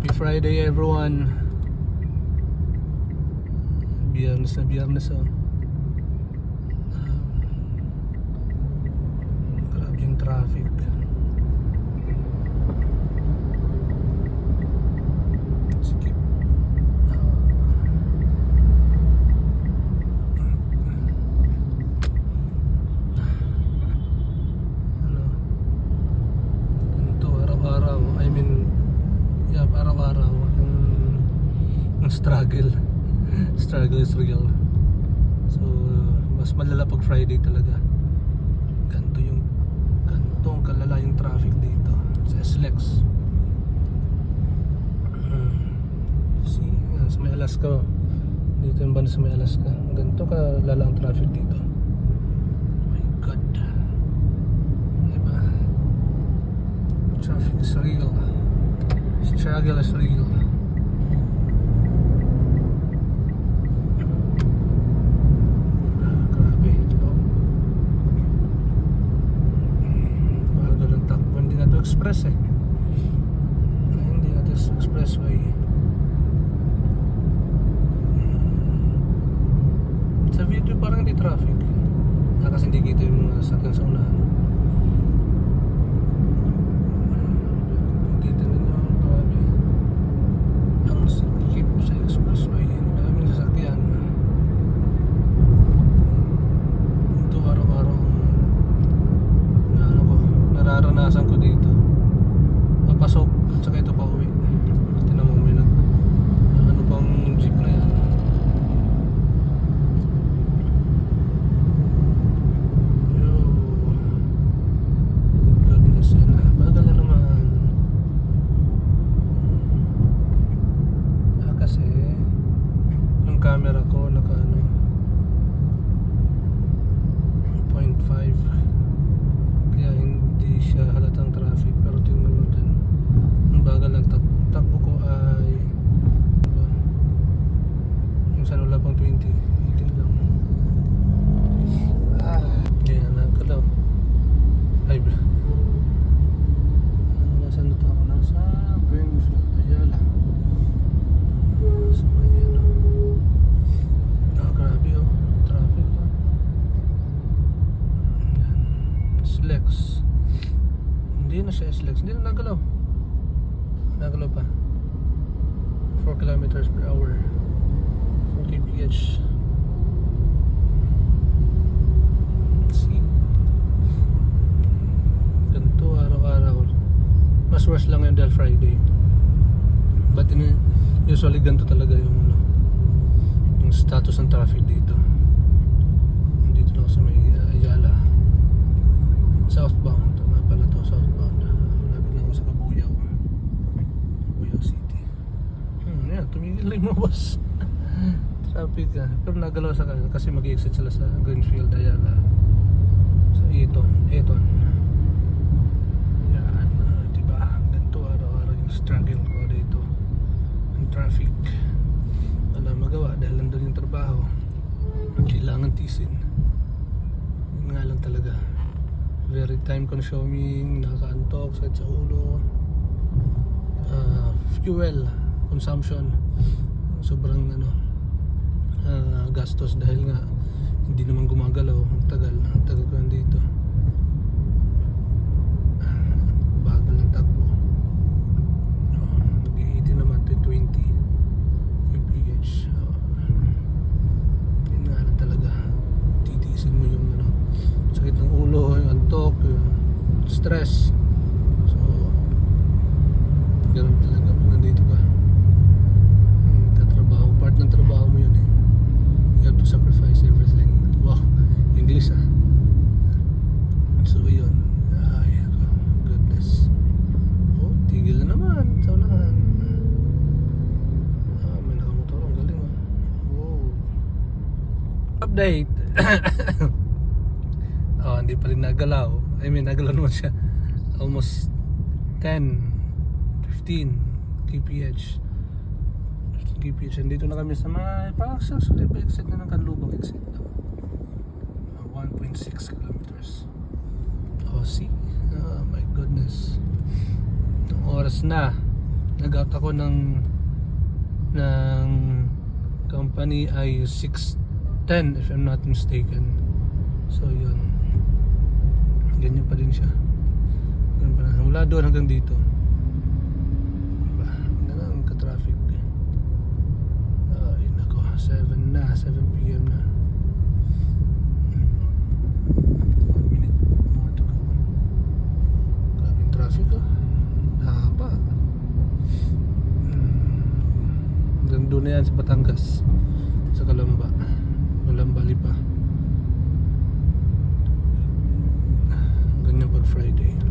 Happy Friday everyone. Biyernes na biyernes oh. Um, grabe yung traffic. Skip. Ano? Ganito araw-araw. I mean, yeah, araw-araw. Yung, struggle. struggle real. So, mas malala pag Friday talaga. Ganto yung ganto ang kalala yung traffic dito sa SLEX. See, yan, sa may Alaska. Dito yung banda sa may Alaska. Ganto kalala ang traffic dito. Oh. Diba? Traffic is real. Struggle is real. Ah, grabe. Oh. Bago ng takbo. Hindi na to express eh. Ay, Hindi na to expressway. Sa video parang hindi traffic. Ah, kasi hindi kita yung mga sakyan sa unahan. Dito rin yung grabe. Ang sikip sa expressway. Ang daming sasakyan. Ito araw-araw na ano ko, nararanasan ko dito. Papasok at saka ito pa uwi. Tinan mo may nag ano pang jeep na yan. Yo. Goodness yan ah. Bagal na naman. Ah, kasi yung camera ko naka ano 0.5 kaya hindi siya halatang traffic pero tingnan mo dyan ang bagal ng takbo takbo ko ay diba? Yung sana wala pang 20 18 lang. Ah kaya nakalaw 5 ah, nasa na to ako? Nasa Greenfield Ayala. Nasa may ano ah grabe oh. Traffic oh. Slex. Hindi na siya Slex. Hindi na nagalaw. Nagalaw pa. 4 kilometers per hour 4 kph see ganito araw-araw. Mas worse lang yung dahil Friday. But in, usually ganito talaga yung ano yung status ng traffic dito. Dito lang sa may uh, Ayala. Southbound. Ito nga pala to southbound. Lapit lang ako sa Kabuyaw Kabuyaw City. Hmm yan tumigil lang mo boss traffic ah pero nagalaw sa kasi mag-exit sila sa Greenfield Ayala. Sa Eton Eton. Yan ah, diba? Ganito araw-araw yung struggle ko dito. Ang traffic. Wala magawa dahil nandun yung trabaho. Kailangan tisin yun nga lang talaga. Very time consuming nakakaantok sakit sa ulo. Ah, fuel consumption. Sobrang ano ah, gastos dahil nga hindi naman gumagalaw. Ang tagal ang tagal ko nandito. Ah, bagal ng takbo. Oh, nag-80 naman to 20 kph oh, yun nga lang talaga. Titiisin mo yung ano sakit ng ulo yung antok yung stress so ganun talaga pag nandito ka nagtatrabaho part ng trabaho mo yun eh you have to sacrifice everything wow English ah so yun ay ako goodness oh tigil na naman sa unahan ah may nakamotor ang galing ah wow update. Oh hindi pa rin nagalaw. I mean nagalaw naman siya. Almost 10 15 kph 15 kph dito na kami sa may parang actually pa exit na ng Kanlubang exit? Uh, 1.6 kilometers. Oh see? Oh my goodness. Ang oras na nag-out ako ng ng company ay 6.10 if I'm not mistaken. So yun. Ganyan pa din siya. Ganyan pa rin. Mula doon hanggang dito. Diba? Ganun ka-traffic. Ay nako, 7 na, 7 p.m. na. Traffic oh. Haba. Hmm. Hanggang doon na yan sa Batangas. Sa Kalamba. Kalamba Lipa. Ganyan pag Friday.